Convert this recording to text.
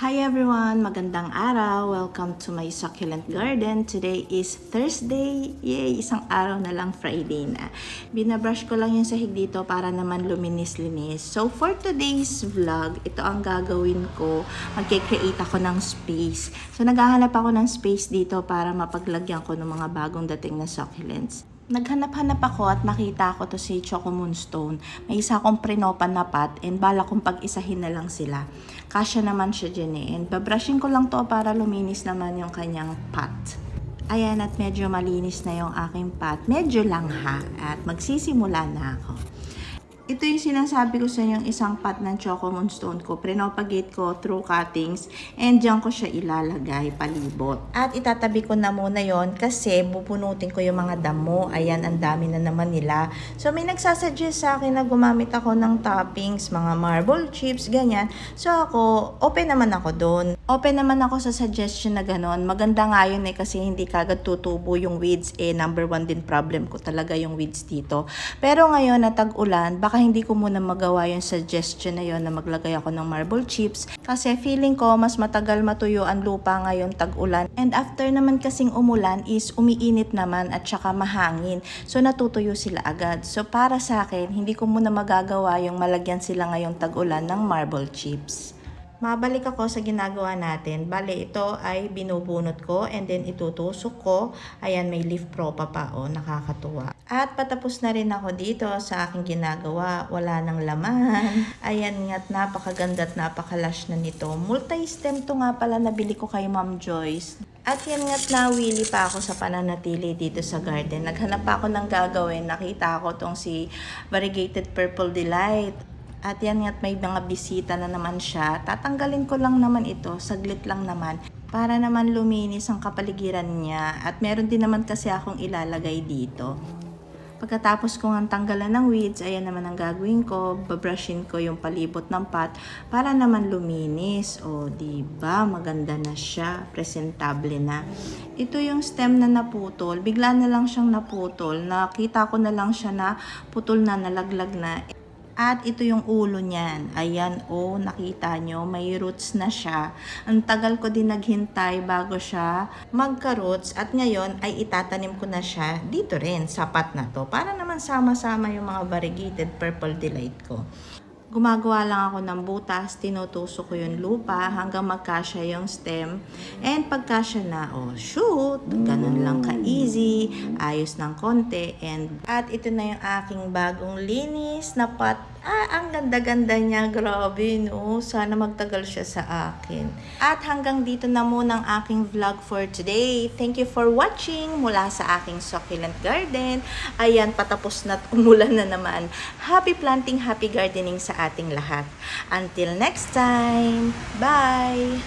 Hi everyone! Magandang araw! Welcome to my succulent garden. Today is Thursday. Yay! Isang araw na lang Friday na. Binabrush ko lang yung sahig dito para naman luminis-linis. So for today's vlog, ito ang gagawin ko. Magkikreate ako ng space. So naghahanap ako ng space dito para mapaglagyan ko ng mga bagong dating na succulents. Naghanap-hanap ako at makita ko to si Choco Moonstone. May isa akong prinopan na pot and bala kong pag-isahin na lang sila. Kasya naman siya dyan eh. And babrushing ko lang to para luminis naman yung kanyang pot. Ayan at medyo malinis na yung aking pot. Medyo lang ha. At magsisimula na ako. Ito yung sinasabi ko sa inyong isang pot ng Choco Moonstone ko. Pinopagate ko through cuttings and dyan ko siya ilalagay palibot. At itatabi ko na muna yon kasi bubunutin ko yung mga damo. Ayan, ang dami na naman nila. So may nagsasuggest sa akin na gumamit ako ng toppings, mga marble chips, ganyan. So ako, open naman ako doon. Open naman ako sa suggestion na ganon. Maganda nga yun eh kasi hindi kagad tutubo yung weeds eh. Number one din problem ko talaga yung weeds dito. Pero ngayon na tag-ulan, baka hindi ko muna magawa yung suggestion na yon na maglagay ako ng marble chips kasi feeling ko mas matagal matuyo ang lupa ngayon tag-ulan. And after naman kasing umulan is umiinit naman at saka mahangin. So natutuyo sila agad. So para sa akin, hindi ko muna magagawa yung malagyan sila ngayong tag-ulan ng marble chips. Mabalik ako sa ginagawa natin. Bale, ito ay binubunot ko and then itutusok ko. Ayan, may leaf propa pa o, nakakatuwa. At patapos na rin ako dito sa aking ginagawa. Wala nang laman. Ayan nga't napakaganda at napakalash na nito. Multi-stem to nga pala nabili ko kay Ma'am Joyce. At yan nga't nawili pa ako sa pananatili dito sa garden. Naghanap pa ako ng gagawin. Nakita ko tong si Variegated Purple Delight. At yan nga't may mga bisita na naman siya. Tatanggalin ko lang naman ito, saglit lang naman. Para naman luminis ang kapaligiran niya. At meron din naman kasi akong ilalagay dito. Pagkatapos kong ang tanggalan ng weeds, ayan naman ang gagawin ko. Babrushin ko yung palibot ng pot para naman luminis. O, di ba Maganda na siya. Presentable na. Ito yung stem na naputol. Bigla na lang siyang naputol. Nakita ko na lang siya na putol na, nalaglag na. At ito yung ulo niyan. Ayan, oh, nakita nyo, may roots na siya. Ang tagal ko din naghintay bago siya magka-roots. At ngayon ay itatanim ko na siya dito rin, sapat na to. Para naman sama-sama yung mga variegated purple delight ko. Gumagawa lang ako ng butas, tinutusok ko yung lupa hanggang magkasya yung stem. And pagkasya na, oh shoot, ganun lang ka-easy, ayos ng konti. And at ito na yung aking bagong linis na pot. Ah, ang ganda-ganda niya, grabe no. Sana magtagal siya sa akin. At hanggang dito na muna ang aking vlog for today. Thank you for watching mula sa aking succulent garden. Ayan, patapos na umulan na naman. Happy planting, happy gardening sa ating lahat. Until next time, bye!